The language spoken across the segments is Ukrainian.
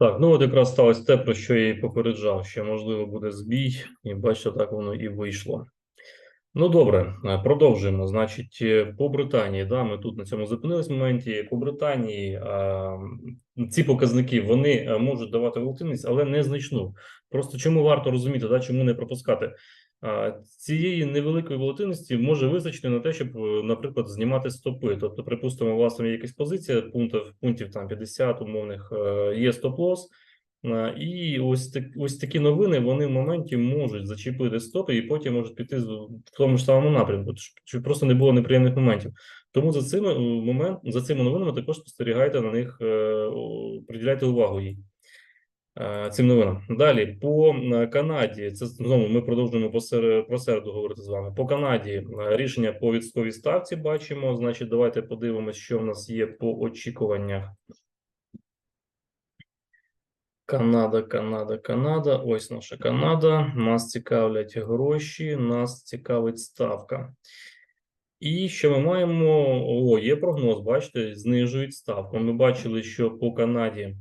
Так, ну от якраз сталося те, про що я і попереджав, що можливо буде збій, і бачите, так воно і вийшло. Ну добре, е, продовжуємо. Значить, е, по Британії, да, ми тут на цьому зупинились в моменті. По Британії а, ці показники вони е, можуть давати волатильність, але незначну. Просто чому варто розуміти, да, чому не пропускати? Цієї невеликої волатильності може вистачити на те, щоб, е, наприклад, знімати стопи. Тобто, припустимо, у вас є якась позиція, пунктів, пунктів там 50 умовних е, є стоп-лосс. Е, І ось так, ось такі новини вони в моменті можуть зачепити стопи і потім можуть піти в тому ж самому напрямку, щоб- просто не було неприємних моментів. Тому за цими момент за цими новинами також спостерігайте на них, приділяйте увагу їй. Е, Цим новинам. Далі по е, Канаді, це знову ми продовжуємо по сер- про середу говорити з вами. По Канаді е, рішення по відсотковій ставці бачимо. Значить, давайте подивимося, що в нас є по очікуваннях. Канада, Канада, Канада. Ось наша Канада. Нас цікавлять гроші, нас цікавить ставка. І що ми маємо? О, є прогноз, бачите, знижують ставку. Ми бачили, що по Канаді,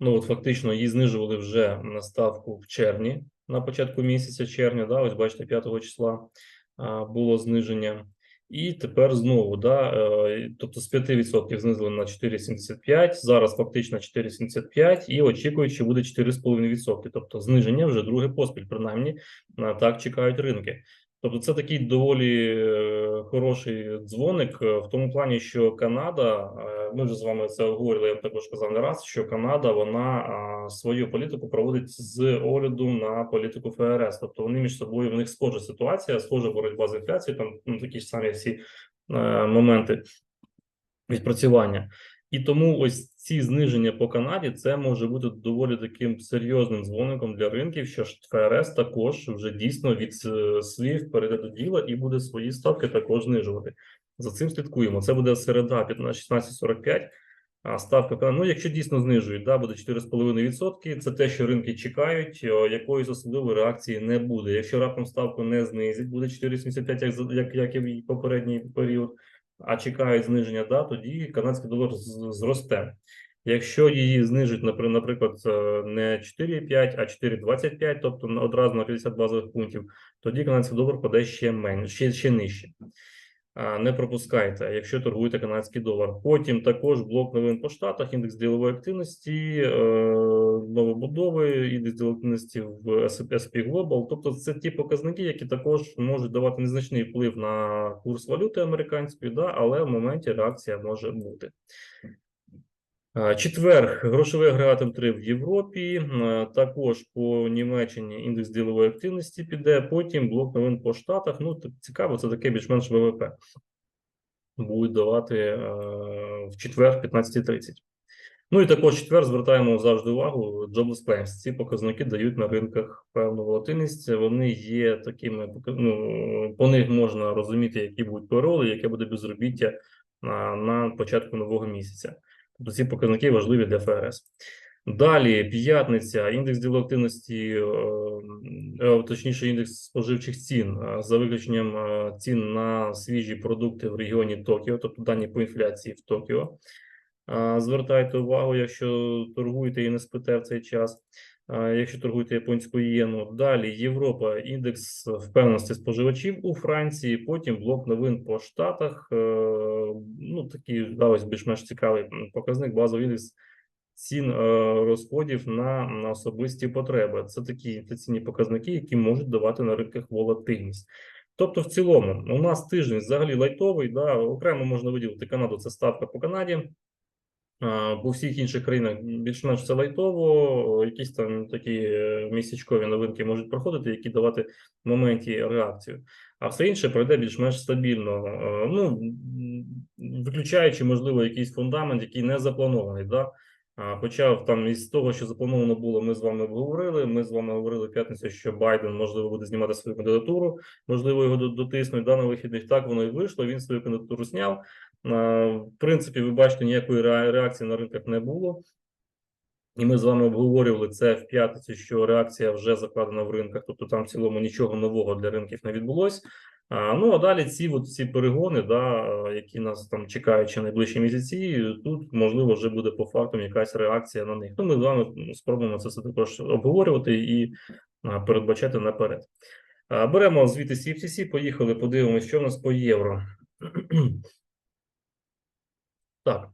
ну от фактично її знижували вже на ставку в червні, на початку місяця червня, да, ось бачите, 5 числа було зниження. І тепер знову, да, е, тобто з 5% знизили на 4,75, зараз фактично 4,75 і очікують, що буде 4,5%. Тобто зниження вже друге поспіль, принаймні на так чекають ринки. Тобто це такий доволі е, хороший дзвоник е, в тому плані, що Канада, е, ми вже з вами це говорили, я також казав не раз, що Канада вона свою політику проводить з огляду на політику ФРС. Тобто вони між собою в них схожа ситуація, схожа боротьба з інфляцією, там ну, такі ж самі всі моменти відпрацювання. І тому ось ці зниження по Канаді це може бути доволі таким серйозним дзвоником для ринків, що ж ФРС також вже дійсно від е, слів перейде до діла і буде свої ставки також знижувати. За цим слідкуємо. Це буде середа 15-16.45. А ставка ну якщо дійсно знижують, да, буде 4,5%. Це те, що ринки чекають. Якоїсь особливої реакції не буде. Якщо раптом ставку не знизить, буде 4,75, як як, як і в попередній період а чекають зниження, да, тоді канадський долар зросте. Якщо її знижать, наприклад, е, не 4,5, а 4,25, тобто одразу на 50 базових пунктів, тоді канадський долар паде ще менше, ще, ще нижче. А, Не пропускайте, якщо торгуєте канадський долар. Потім також блок новин по штатах, індекс ділової активності, е, новобудови, індекс ділової активності в S&P Global. Тобто це ті показники, які також можуть давати незначний вплив на курс валюти американської, да, але в моменті реакція може бути. Четвер, грошовий агрегат М3 в Європі. Також по Німеччині індекс ділової активності піде. Потім блок новин по Штатах. Ну, цікаво, це таке більш-менш ВВП. Будуть давати в четвер, 15.30. Ну і також четвер звертаємо завжди увагу. Jobless claims. Ці показники дають на ринках певну волатильність. Вони є такими, ну, по них можна розуміти, які будуть пароли, яке буде безробіття на, на початку нового місяця. Тобто ці показники важливі для ФРС. Далі, п'ятниця, індекс ділової активності, е, е, точніше, індекс споживчих цін е, за виключенням цін на свіжі продукти в регіоні Токіо, тобто дані по інфляції в Токіо. Звертайте увагу, якщо торгуєте і не спите в цей час. Якщо торгуєте японською єну, далі Європа, індекс впевненості споживачів у Франції, потім блок новин по штатах. Е, Ну такий да, більш-менш цікавий показник, базовий індекс цін е, розходів на, на особисті потреби. Це такі інфляційні показники, які можуть давати на ринках волатильність. Тобто, в цілому, у нас тиждень взагалі лайтовий. Да, окремо можна виділити Канаду, це ставка по Канаді. А, По всіх інших країнах більш-менш все лайтово, якісь там такі е, місячкові новинки можуть проходити, які давати в моменті реакцію. А все інше пройде більш-менш стабільно. Ну, виключаючи, можливо, якийсь фундамент, який не запланований. Да? Хоча там із того, що заплановано було, ми з вами обговорили. Ми з вами говорили в п'ятницю, що Байден можливо буде знімати свою кандидатуру, можливо, його дотиснуть. Да, на вихідних так воно і вийшло. Він свою кандидатуру зняв. В принципі, ви бачите, ніякої реакції на ринках не було. І ми з вами обговорювали це в п'ятницю, що реакція вже закладена в ринках, тобто там в цілому нічого нового для ринків не відбулось. Ну а далі ці от ці перегони, да, які нас там чекають ще найближчі місяці, тут можливо вже буде по факту якась реакція на них. Ну, ми з вами спробуємо це все також обговорювати і передбачати наперед. Беремо звіти CFTC, поїхали, подивимося, що в нас по євро. Так.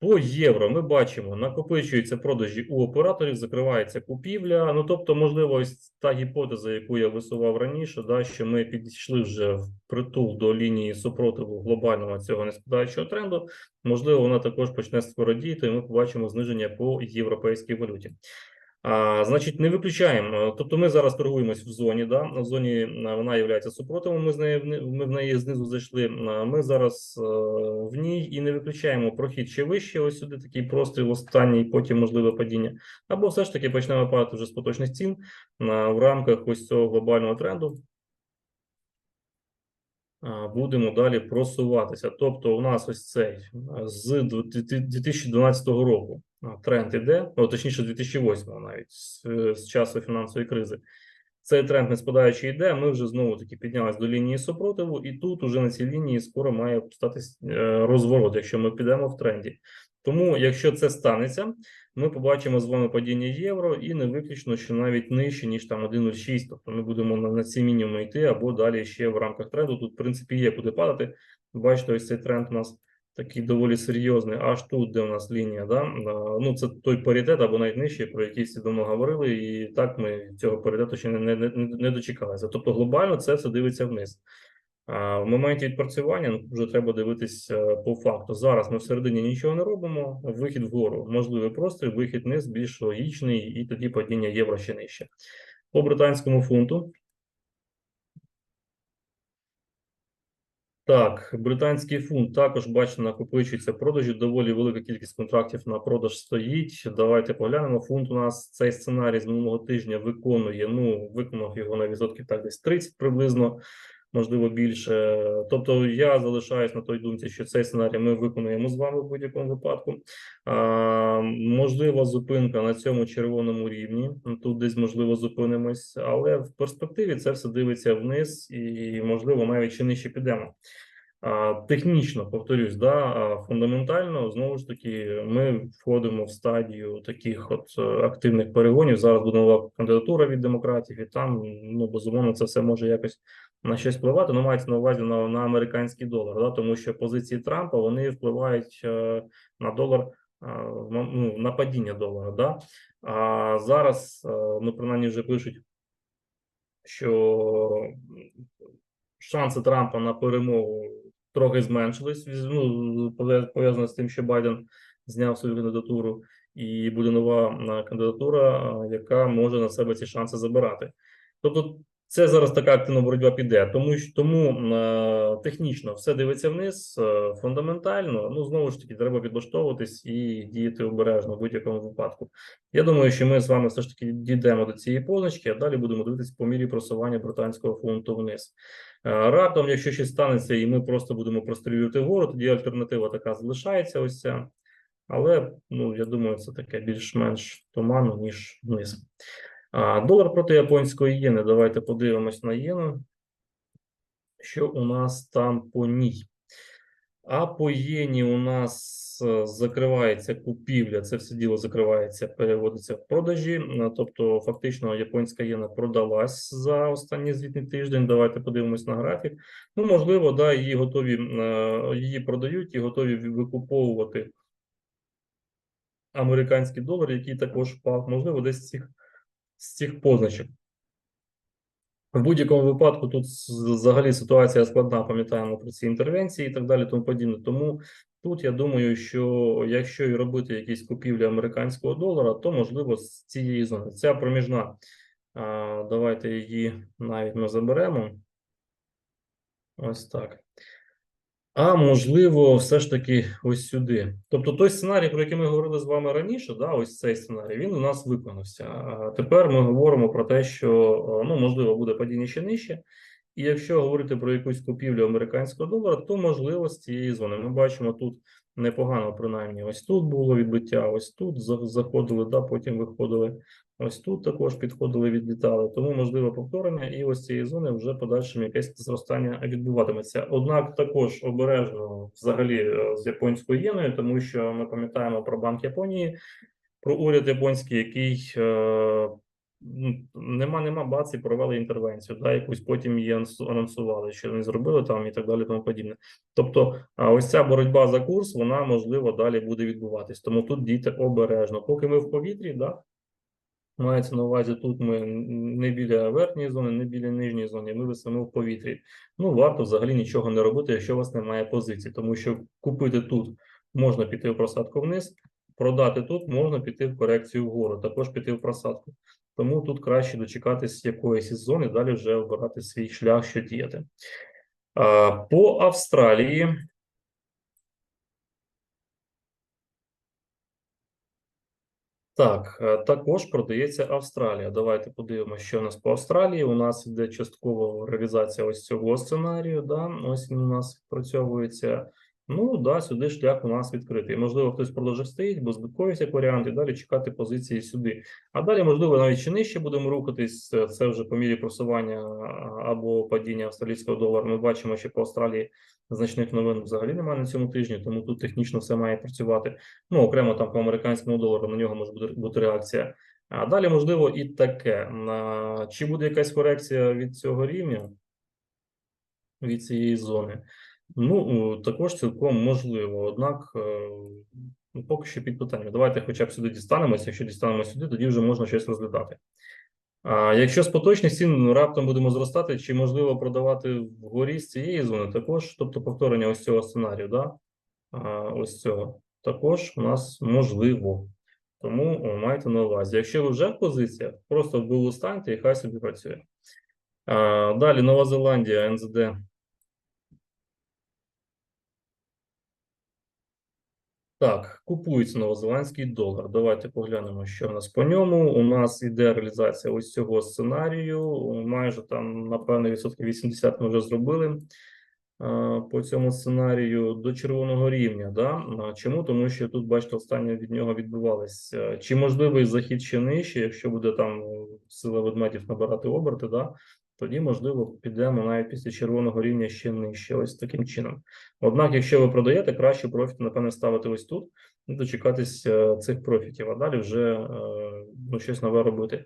По євро ми бачимо, накопичуються продажі у операторів, закривається купівля. Ну тобто, можливо, ось та гіпотеза, яку я висував раніше, да, що ми підійшли вже в притул до лінії супротиву глобального цього неспадаючого тренду. Можливо, вона також почне скородіяти, і ми побачимо зниження по європейській валюті. А, Значить, не виключаємо. Тобто, ми зараз торгуємось в зоні. Да? В зоні вона є супротивом. Ми з неї ми в неї знизу зайшли. Ми зараз е, в ній і не виключаємо прохід ще вище. Ось сюди такий простріл останній, потім можливе падіння. Або все ж таки почнемо падати вже з поточних цін на в рамках ось цього глобального тренду. Будемо далі просуватися. Тобто, у нас ось цей а, з дв- 2012 року тренд іде, ну, точніше, 2008 навіть з, е, з часу фінансової кризи. Цей тренд не спадаючи йде. Ми вже знову таки піднялись до лінії супротиву, і тут уже на цій лінії скоро має статись е, розворот, якщо ми підемо в тренді. Тому, якщо це станеться, ми побачимо з вами падіння євро, і не виключно, що навіть нижче, ніж там 1,06. Тобто ми будемо на, на ці мінімуми йти, або далі ще в рамках тренду. Тут, в принципі, є куди падати. Бачите, ось цей тренд у нас такий доволі серйозний. Аж тут, де у нас лінія, да? ну це той паритет або навіть нижче, про який всі давно говорили, і так ми цього паритету ще не, не, не дочекалися. Тобто глобально це все дивиться вниз. В моменті відпрацювання ну, вже треба дивитись е, по факту. Зараз ми всередині нічого не робимо. Вихід вгору, можливий простір, вихід вниз більш логічний, і тоді падіння євро ще нижче. По британському фунту. Так, британський фунт також бачите, накопичується продажі. Доволі велика кількість контрактів на продаж стоїть. Давайте поглянемо. Фунт у нас цей сценарій з минулого тижня виконує. Ну, виконав його на відсотків так десь 30 приблизно, можливо, більше. Тобто я залишаюсь на той думці, що цей сценарій ми виконуємо з вами в будь-якому випадку. А, можлива зупинка на цьому червоному рівні. Тут десь можливо зупинимось, але в перспективі це все дивиться вниз, і можливо навіть ще нижче підемо. Технічно повторюсь, да, фундаментально знову ж таки ми входимо в стадію таких от е, активних перегонів. Зараз буде нова кандидатура від демократів, і там ну безумовно це все може якось на щось впливати. Ну мається на увазі на, на американський долар, да, тому що позиції Трампа вони впливають е, на долар. а, Ну, на падіння долара, да а зараз е, ну принаймні вже пишуть, що шанси Трампа на перемогу трохи зменшились. Ну, пов'язано з тим, що Байден зняв свою кандидатуру, і буде нова кандидатура, яка може на себе ці шанси забирати. Тобто, це зараз така активна боротьба піде, тому тому е, технічно все дивиться вниз, е, фундаментально. Ну знову ж таки, треба підлаштовуватись і діяти обережно в будь-якому випадку. Я думаю, що ми з вами все ж таки дійдемо до цієї позначки, а далі будемо дивитись по мірі просування британського фунту вниз. Е, Раптом, якщо щось станеться, і ми просто будемо прострілювати вгору, тоді альтернатива така залишається. Ось ця. Але ну я думаю, це таке більш-менш туманно, ніж вниз. Долар проти японської єни. Давайте подивимось на єну. Що у нас там по ній? А по єні у нас е, закривається купівля, це все діло закривається, переводиться в продажі. Е, Тобто, фактично, японська єна продалась за останній звітний тиждень. Давайте подивимось на графік. Ну, можливо, да, її готові е, її продають і готові викуповувати американський долар, який також впав. Можливо, десь цих з цих позначок. В будь-якому випадку тут взагалі ситуація складна, пам'ятаємо про ці інтервенції і так далі, тому подібне. Тому тут я думаю, що якщо і робити якісь купівлі американського долара, то можливо з цієї зони. Ця проміжна, давайте її навіть ми заберемо. Ось так. А можливо, все ж таки ось сюди. Тобто той сценарій, про який ми говорили з вами раніше, да, ось цей сценарій, він у нас виконався. А тепер ми говоримо про те, що е, ну, можливо, буде падіння ще нижче. І якщо говорити про якусь купівлю американського долара, то можливо з цієї зони. Ми бачимо тут непогано, принаймні. Ось тут було відбиття, ось тут заходили, да, потім виходили. Ось тут також підходили, відлітали. Тому можливе повторення, і ось цієї зони вже подальшим якесь зростання відбуватиметься. Однак також обережно взагалі е, з японською єною, тому що ми пам'ятаємо про банк Японії, про уряд японський, який е, нема, нема бац і провели інтервенцію, да, якусь потім її анонсували, що не зробили там і так далі, тому подібне. Тобто, ось ця боротьба за курс, вона можливо далі буде відбуватись. Тому тут дійте обережно. Поки ми в повітрі, да, мається на увазі, тут ми не біля верхньої зони, не біля нижньої зони, ми висимо в повітрі. Ну, варто взагалі нічого не робити, якщо у вас немає позиції, тому що купити тут можна піти в просадку вниз, продати тут можна піти в корекцію вгору, також піти в просадку. Тому тут краще дочекатись якоїсь зони, далі вже обирати свій шлях, що діяти. По Австралії. Так, е, також продається Австралія. Давайте подивимося, що у нас по Австралії. У нас іде частково реалізація ось цього сценарію. Да? Ось він у нас відпрацьовується. Ну, да, сюди шлях у нас відкритий. Можливо, хтось продовжив стоїть, бо збитковість варіант, і далі чекати позиції сюди. А далі, можливо, навіть ще нижче будемо рухатись. Це- вже по мірі просування або падіння австралійського долару. Ми бачимо, що по Австралії значних новин взагалі немає на цьому тижні, тому тут технічно все має працювати. Ну, окремо там по американському долару на нього може бути реакція. А далі, можливо, і таке. Чи буде якась корекція від цього рівня, від цієї зони? Ну, також цілком можливо. Однак, е, ну, поки що під питанням. Давайте хоча б сюди дістанемося. Якщо дістанемося сюди, тоді вже можна щось розглядати. А якщо з поточних цін раптом будемо зростати, чи можливо продавати вгорі з цієї зони, також, тобто повторення ось цього сценарію, да? а, ось цього, також у нас можливо. Тому майте на увазі. Якщо ви вже в позиціях, просто в булу станьте і хай собі працює. А, далі Нова Зеландія, НЗД. Так, купується новозеландський долар. Давайте поглянемо, що в нас по ньому. У нас іде реалізація ось цього сценарію. Майже там, напевно, відсотків 80 ми вже зробили по цьому сценарію до червоного рівня. Да? Чому? Тому що тут, бачите, останнє від нього відбувалося. Чи можливий захід ще нижче, якщо буде там сила ведмедів набирати оберти, да? Тоді, можливо, підемо навіть після червоного рівня ще нижче, ось таким чином. Однак, якщо ви продаєте, краще профіт, напевне, ставити ось тут і дочекатись е, цих профітів, а далі вже е, ну, щось нове робити.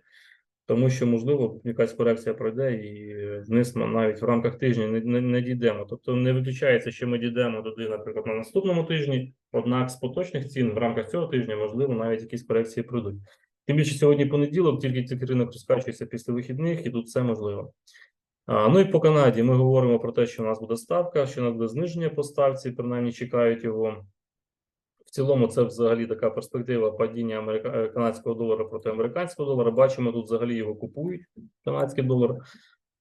Тому що, можливо, якась корекція пройде і вниз ми навіть в рамках тижня не, не, не дійдемо. Тобто не виключається, що ми дійдемо туди, наприклад, на наступному тижні, однак з поточних цін в рамках цього тижня, можливо, навіть якісь корекції пройдуть. Тим більше сьогодні понеділок, тільки тільки ринок розкачується після вихідних, і тут все можливо. А, ну і по Канаді ми говоримо про те, що у нас буде ставка, що у нас буде зниження по ставці, принаймні чекають його. В цілому, це взагалі така перспектива падіння америка... е, канадського долара проти американського долара. Бачимо, тут взагалі його купують канадський долар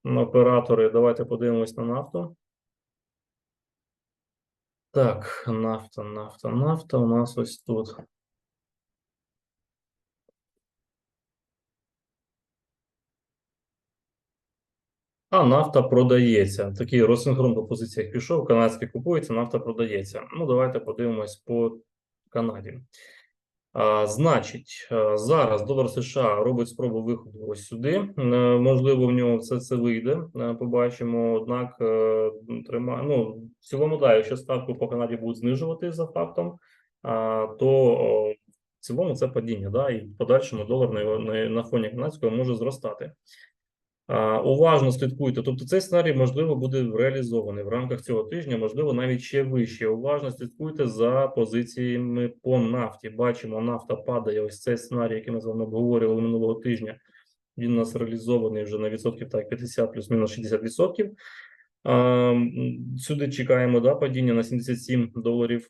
оператори. Давайте подивимось на нафту. Так, нафта, нафта, нафта. У нас ось тут. А нафта продається. Такий розсинхрон по позиціях пішов, канадський купується, нафта продається. Ну, давайте подивимось по Канаді. А, значить, зараз долар США робить спробу виходу ось сюди. Е, Можливо, в нього все це вийде. Е, Побачимо. Однак, е, трима... ну, в цілому, да, якщо ставку по Канаді будуть знижувати за фактом, то в цілому це падіння. Да, і в подальшому долар на, на фоні канадського може зростати. Уважно слідкуйте. Тобто цей сценарій, можливо, буде реалізований в рамках цього тижня, можливо, навіть ще вище. Уважно слідкуйте за позиціями по нафті. Бачимо, нафта падає. Ось цей сценарій, який ми з вами обговорювали минулого тижня. Він у нас реалізований вже на відсотків так 50 плюс-мінус 60 відсотків. Сюди чекаємо да, падіння на 77 доларів.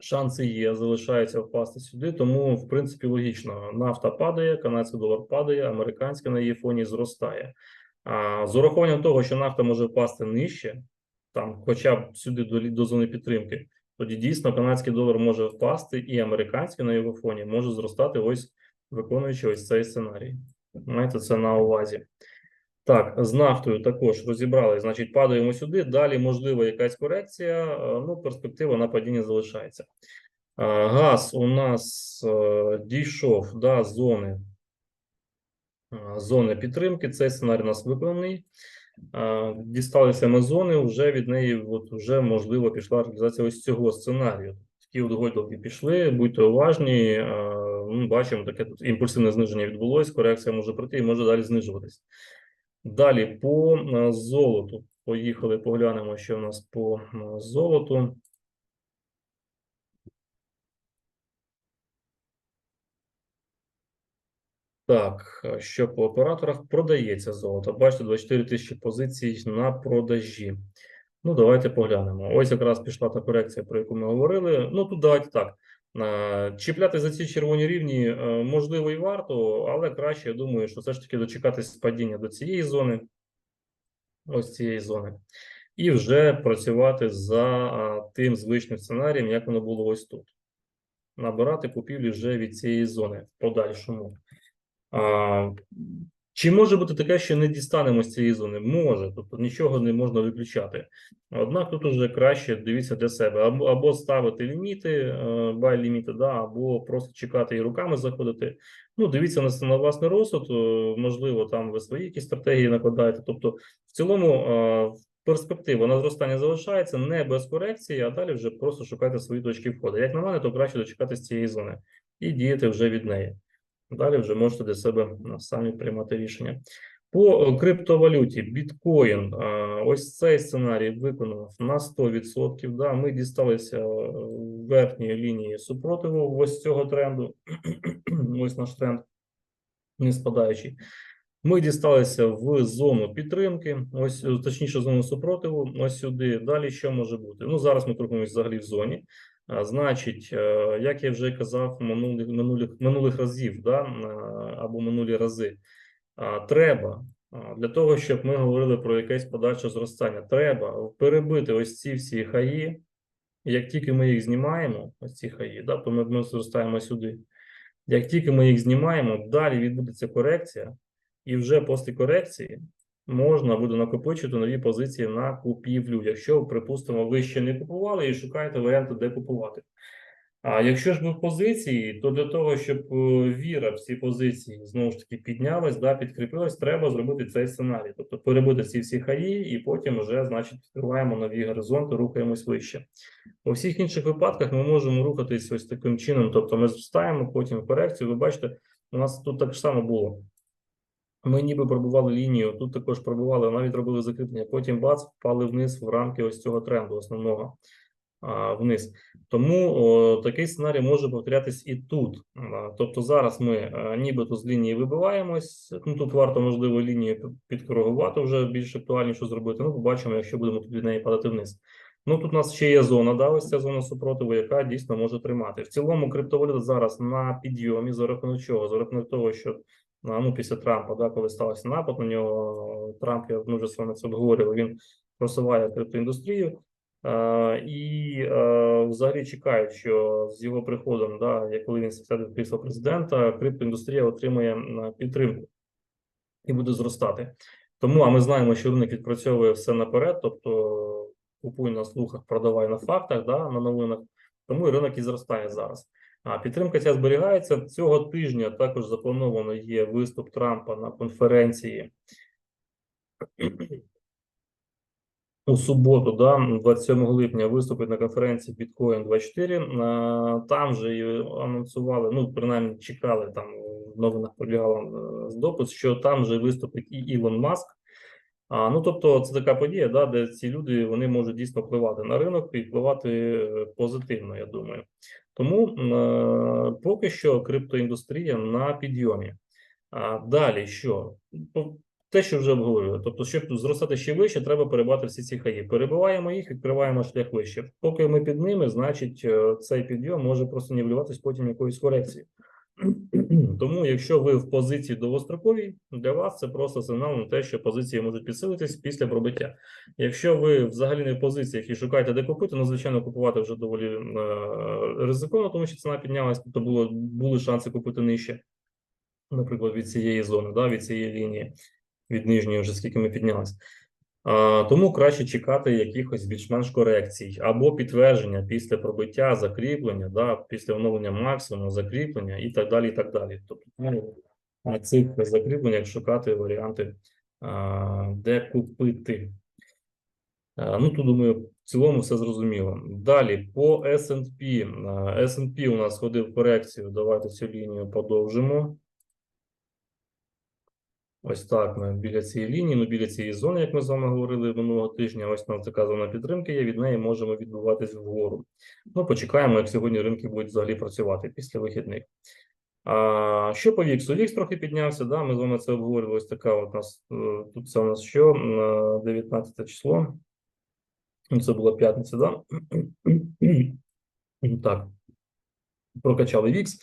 Шанси є, залишається впасти сюди, тому в принципі логічно. Нафта падає, канадський долар падає, американська на її фоні зростає. А з урахуванням того, що нафта може впасти нижче, там, хоча б сюди до, до зони підтримки, тоді дійсно канадський долар може впасти, і американський на його фоні може зростати, ось виконуючи ось цей сценарій. Маєте це на увазі. Так, з нафтою також розібрали. Значить, падаємо сюди. Далі, можливо, якась корекція. е, Ну, перспектива на падіння залишається. Газ у нас е, дійшов до зони, е, зони підтримки. Цей сценарій у нас виконаний. Дісталися ми зони, вже від неї от, вже можливо пішла реалізація ось цього сценарію. Такі от пішли, будьте уважні. е, Бачимо, таке тут імпульсивне зниження відбулось, корекція може пройти і може далі знижуватись. Далі по е, золоту. Поїхали, поглянемо, що в нас по е, золоту. Так, що по операторах продається золото. Бачите, 24 тисячі позицій на продажі. Ну, давайте поглянемо. Ось якраз пішла та корекція, про яку ми говорили. Ну, тут давайте так. Е, Чіпляти за ці червоні рівні е, можливо і варто, але краще, я думаю, що все ж таки дочекатись падіння до цієї зони, ось цієї зони, і вже працювати за тим звичним сценарієм, як воно було ось тут. Набирати купівлі вже від цієї зони в подальшому. Чи може бути таке, що не дістанемо з цієї зони? Може, тобто нічого не можна виключати. Однак тут уже краще дивіться для себе або, або ставити ліміти, бай ліміти, да, або просто чекати і руками заходити. Ну, дивіться на, на власний розсуд, е, можливо, там ви свої якісь стратегії накладаєте. Тобто, в цілому е, перспектива на зростання залишається не без корекції, а далі вже просто шукайте свої точки входу. Як на мене, то краще дочекатися цієї зони і діяти вже від неї. Далі вже можете для себе ну, самі приймати рішення. По е, криптовалюті біткоін, е, ось цей сценарій виконав на 100%. Да, ми дісталися е, верхньої лінії супротиву ось цього тренду. ось наш тренд не спадаючий. Ми дісталися в зону підтримки, ось точніше, зону супротиву. Ось сюди. Далі що може бути? Ну зараз ми торгуємося взагалі в зоні. Значить, е, як я вже казав минулих минулих минулих разів, да, е, або минулі рази, треба для того, щоб ми говорили про якесь подальше зростання, треба перебити ось ці всі хаї. Як тільки ми їх знімаємо, ось ці хаї, да, то ми, ми зростаємо сюди. Як тільки ми їх знімаємо, далі відбудеться корекція, і вже після корекції можна буде накопичити нові позиції на купівлю. Якщо, припустимо, ви ще не купували і шукаєте варіанти, де купувати. А якщо ж ви в позиції, то для того, щоб е, віра в ці позиції знову ж таки піднялась, да, підкріпилась, треба зробити цей сценарій. Тобто перебити ці всі хаї, і потім вже, значить, відкриваємо нові горизонти, рухаємось вище. У всіх інших випадках ми можемо рухатись ось таким чином. Тобто ми зростаємо, потім корекцію. Ви бачите, у нас тут так само було. Ми ніби пробували лінію, тут також пробували, навіть робили закріплення. Потім бац, впали вниз в рамки ось цього тренду основного а, вниз. Тому о, такий сценарій може повторятись і тут. А, тобто зараз ми а, нібито з лінії вибиваємось. Ну тут варто можливо лінію підкоригувати вже більш актуальніше зробити. Ну, побачимо, якщо будемо тут від неї падати вниз. Ну тут у нас ще є зона, да, ось ця зона супротиву, яка дійсно може тримати. В цілому криптовалюта зараз на підйомі за рахунок чого? За рахунок того, що ну, після Трампа, да, коли стався напад на нього, Трамп, я ми вже з вами це обговорював, він просуває криптоіндустрію. Е, і е, взагалі чекають, що з його приходом, да, коли він сяде в крісло президента, криптоіндустрія отримує підтримку і буде зростати. Тому, а ми знаємо, що ринок відпрацьовує все наперед, тобто купуй на слухах, продавай на фактах, да, на новинах. Тому і ринок і зростає зараз. А підтримка ця зберігається цього тижня. Також заплановано є виступ Трампа на конференції у суботу, да, 27 липня, виступить на конференції Bitcoin 24. А, Там же і анонсували, ну принаймні чекали там в новинах пробігало е, допис, що там же виступить і Ілон Маск. А, ну тобто, це така подія, да, де ці люди вони можуть дійсно впливати на ринок і впливати е, позитивно, я думаю. Тому е, поки що криптоіндустрія на підйомі. А далі що? Ну, Те, що вже обговорили. Тобто, щоб зростати ще вище, треба перебувати всі ці хаї. Перебиваємо їх, відкриваємо шлях вище. Поки ми під ними, значить, е, цей підйом може просто нівелюватись потім якоюсь корекцією. Тому, якщо ви в позиції довгостроковій, для вас це просто сигнал на те, що позиції можуть підсилитись після пробиття. Якщо ви взагалі не в позиціях і шукаєте, де купити, ну звичайно, купувати вже доволі е, ризиковано, тому що ціна піднялась, тобто було були шанси купити нижче, наприклад, від цієї зони, да, від цієї лінії. від нижньої, вже скільки ми піднялися. Тому краще чекати якихось більш-менш корекцій або підтвердження після пробиття, закріплення, да, після оновлення максимуму, закріплення і так далі. і так далі. Тобто ну, на цих закріпленнях шукати варіанти, де купити. Ну, тут, думаю, в цілому все зрозуміло. Далі по S&P. S&P у нас ходив корекцію. Давайте цю лінію подовжимо. Ось так ми біля цієї лінії, ну біля цієї зони, як ми з вами говорили минулого тижня. Ось така зона підтримки є. Від неї можемо відбуватись вгору. Ну, почекаємо, як сьогодні ринки будуть взагалі працювати після вихідних. А, що по Віксу? Вікс трохи піднявся. Да, ми з вами це обговорили. Ось така от нас е, тут це у нас що? Е, 19 число. Ну, Це була п'ятниця, да? Так. Прокачали Вікс.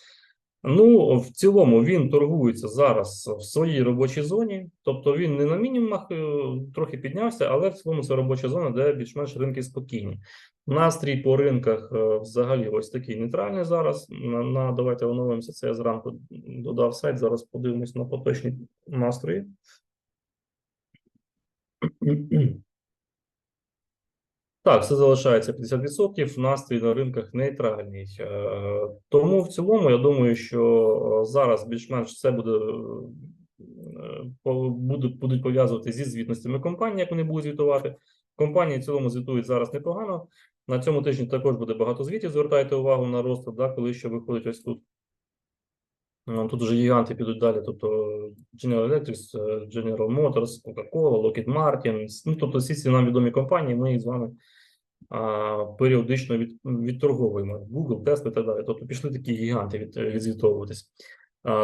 Ну, в цілому він торгується зараз в своїй робочій зоні, тобто він не на мінімумах е, трохи піднявся, але в цілому це робоча зона, де більш-менш ринки спокійні. Настрій по ринках е, взагалі ось такий нейтральний зараз. На, на давайте оновимося. Це я зранку додав сайт. Зараз подивимось на поточні настрої. Так, все залишається 50%, настрій на ринках нейтральний. Е, Тому в цілому я думаю, що е, зараз більш-менш все буде, е, буде будуть пов'язувати зі звітностями компанії, як вони будуть звітувати. Компанії в цілому звітують зараз непогано. На цьому тижні також буде багато звітів. Звертайте увагу на розклад, да, коли ще виходить ось тут. Тут вже гіганти підуть далі, тобто General Electric, General Motors, Coca-Cola, Lockheed Martin, ну, тобто всі ці нам відомі компанії, ми їх з вами періодично від, відторговуємо. Google, Tesla і так далі. Тобто пішли такі гіганти від, відзвітовуватись.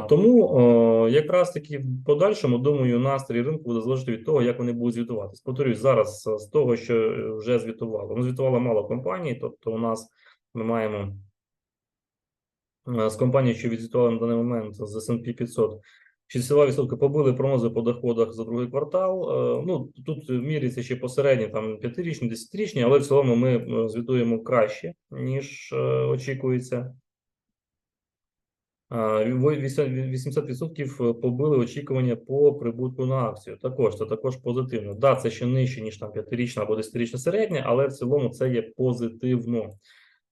Тому якраз таки в подальшому, думаю, настрій ринку буде залежати від того, як вони будуть звітуватись. Повторюсь, зараз з того, що вже звітувало. Ну, звітувало мало компаній, тобто у нас ми маємо з компанії, що відзвітували на даний момент з S&P 500, 62% побили прогнози по доходах за другий квартал. Е, Ну тут міряться ще посередні, там 5-річні, 10-річні, але в цілому ми е, звітуємо краще, ніж е, очікується. 80% побили очікування по прибутку на акцію. Також це також позитивно. Да, це ще нижче, ніж там 5-річна або 10-річна середня, але в цілому це є позитивно.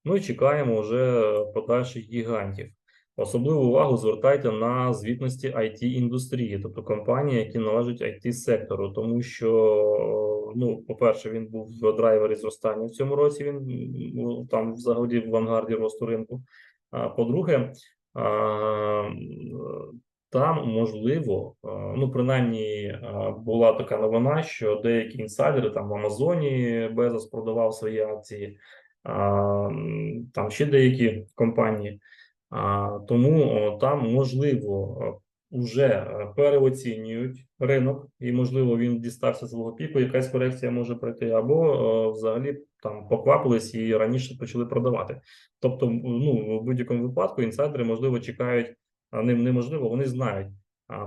Ну і чекаємо вже подальших гігантів. Особливу увагу звертайте на звітності it індустрії, тобто компанії, які належать it сектору, тому що, ну, по-перше, він був в драйвері зростання в цьому році. Він ну, там взагалі в авангарді росту ринку. А по-друге, там можливо, ну принаймні була така новина, що деякі інсайдери там в Амазоні Безос продавав свої акції, там ще деякі компанії. А, тому там можливо вже переоцінюють ринок, і можливо він дістався свого піку. Якась корекція може пройти, або взагалі там поквапились і раніше почали продавати. Тобто, ну в будь-якому випадку інсайдери можливо чекають, а ним неможливо, вони знають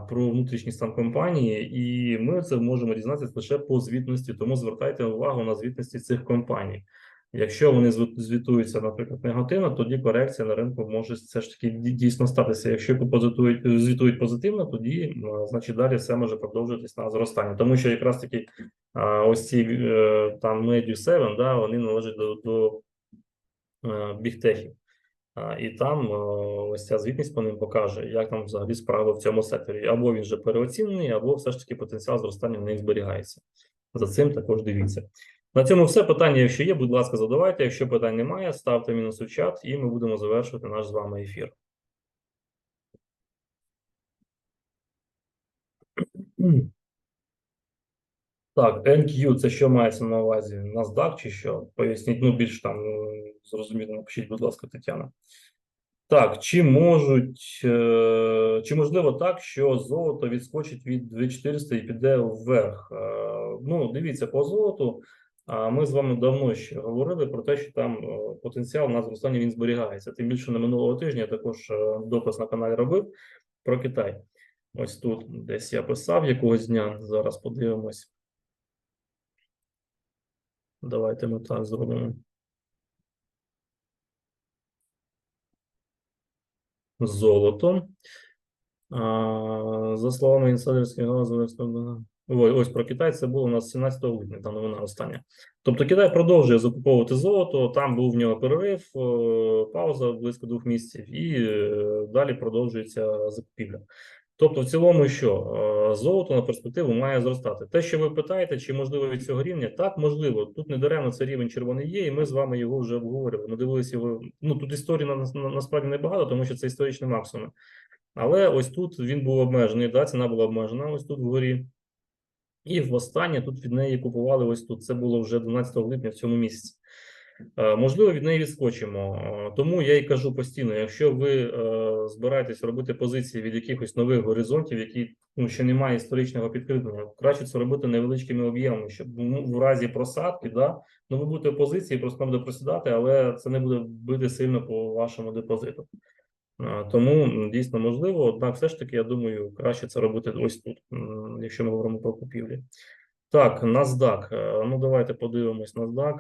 про внутрішній стан компанії, і ми це можемо дізнатися лише по звітності. Тому звертайте увагу на звітності цих компаній. Якщо вони звітуються, наприклад, негативно, тоді корекція на ринку може все ж таки дійсно статися. Якщо звітують позитивно, тоді значить далі все може продовжитись на зростання. Тому що якраз таки ось ці е, там Medio 7, да, вони належать до, до бігтехів. І там ось ця звітність по ним покаже, як там взагалі справи в цьому секторі. Або він вже переоцінений, або все ж таки потенціал зростання в них зберігається. За цим також дивіться. На цьому все. Питання, якщо є, будь ласка, задавайте. Якщо питань немає, ставте мінус у чат, і ми будемо завершувати наш з вами ефір. Так, NQ, це що мається на увазі? NASDAQ чи що? Поясніть, ну більш там е, зрозуміло, напишіть, будь ласка, Тетяна. Так, чи можуть, е, чи можливо так, що золото відскочить від 2400 і піде вверх? Е, Ну, дивіться, по золоту, ми з вами давно ще говорили про те, що там е, потенціал на зростання він зберігається. Тим більше на минулого тижня я також е, допис на каналі робив про Китай. Ось тут десь я писав якогось дня. Зараз подивимось. Давайте ми так зробимо. Золото. А, за словами інсайдерських газових Ось про Китай це було у нас 17 липня, там новина остання. Тобто Китай продовжує закуповувати золото. Там був в нього перерив, е, пауза близько двох місяців, і е, далі продовжується закупівля. Тобто, в цілому, що Е, золото на перспективу має зростати. Те, що ви питаєте, чи можливо від цього рівня, так можливо. Тут не даремно це рівень червоний є, і ми з вами його вже обговорювали. Ми дивилися його. Ну тут історії на, на, насправді небагато, тому що це історичний максимум. Але ось тут він був обмежений. Да, ціна була обмежена. Ось тут вгорі. І востаннє тут від неї купували ось тут. Це було вже 12 липня в цьому місяці. Е, Можливо, від неї відскочимо. Е, Тому я і кажу постійно: якщо ви е, збираєтесь робити позиції від якихось нових горизонтів, які ну, ще немає історичного підкріплення, краще це робити невеличкими об'ємами, щоб ну, в разі просадки, да, ну ви будете в позиції, просто буде просідати, але це не буде бити сильно по вашому депозиту. Тому дійсно можливо, однак, все ж таки, я думаю, краще це робити ось тут, якщо ми говоримо про купівлі. Так, NASDAQ. Е, Ну, давайте подивимось NASDAQ.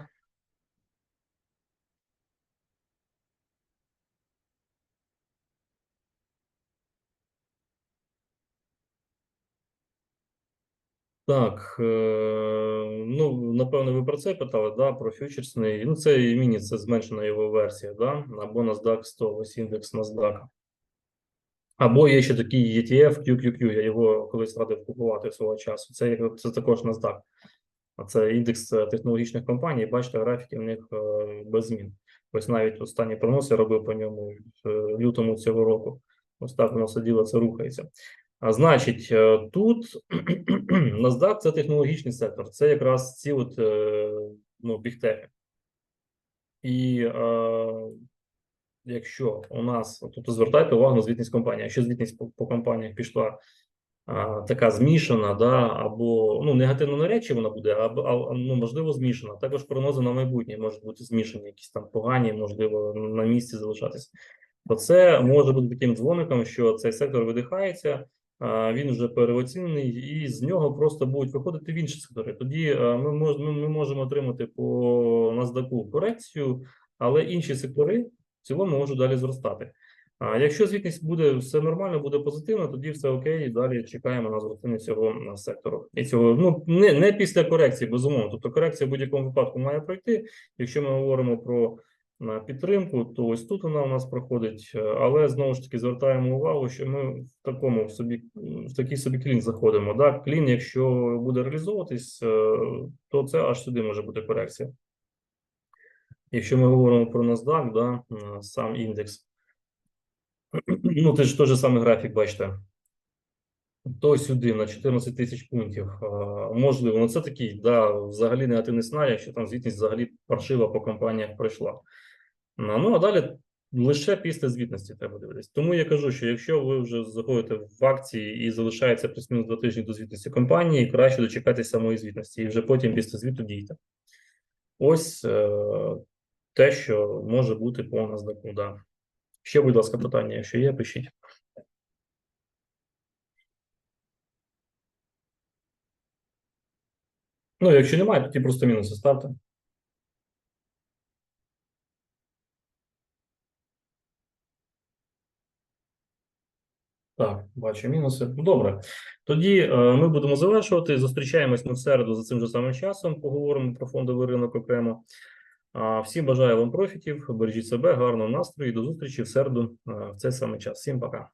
Так, е, ну, напевно, ви про це питали, да, про фьючерсний. Ну, це і міні, це зменшена його версія, да, або NASDAQ 100, ось індекс NASDAQ. Або є ще такий ETF QQQ, я його колись радив купувати свого часу. Це, це також NASDAQ. А це індекс е, технологічних компаній. Бачите, графіки в них е, без змін. Ось навіть останній прогноз я робив по ньому в лютому цього року. Ось так воно все це рухається. Значить, е, тут NASDAQ – це технологічний сектор, це якраз ці от е, ну, бігтехи. І е, якщо у нас, тобто звертайте увагу на звітність компанії, якщо звітність по, по компаніях пішла а, така змішана, да, або ну, негативно навряд чи вона буде, або а, ну, можливо, змішана. Також прогнози на майбутнє можуть бути змішані, якісь там погані, можливо, на місці залишатися. То це може бути таким дзвоником, що цей сектор видихається, він вже переоцінений, і з нього просто будуть виходити в інші сектори. Тоді ми, мож, ми, можемо отримати по NASDAQ корекцію, але інші сектори в цілому можуть далі зростати. А якщо звітність буде все нормально, буде позитивно, тоді все окей, і далі чекаємо на зростання цього сектору. І цього ну не, не після корекції, безумовно. Тобто корекція в будь-якому випадку має пройти. Якщо ми говоримо про а, підтримку, то ось тут вона у нас проходить. е, Але знову ж таки звертаємо увагу, що ми в такому в собі в такий собі клін заходимо. Да? Клін, якщо буде реалізовуватись, е, то це аж сюди може бути корекція. Якщо ми говоримо про NASDAQ, да, сам індекс. Ну, це ж той же самий графік, бачите. То сюди на 14 тисяч пунктів. Можливо, ну це такий, да, взагалі негативний сценарій, якщо там звітність взагалі паршива по компаніях пройшла. А, Ну, а далі лише після звітності треба дивитися. Тому я кажу, що якщо ви вже заходите в акції і залишається плюс-мінус два тижні до звітності компанії, краще дочекатися самої звітності і вже потім після звіту дійте. Ось е, те, що може бути по NASDAQ, да. Ще, будь ласка, питання, якщо є, пишіть. Ну, якщо немає, тоді просто мінуси ставте. Так, бачу мінуси. Добре. Тоді е, ми будемо завершувати. Зустрічаємось ми в середу за цим же самим часом. Поговоримо про фондовий ринок окремо. А, всім бажаю вам профітів, бережіть себе, гарного настрою і до зустрічі в середу е, в цей самий час. Всім пока.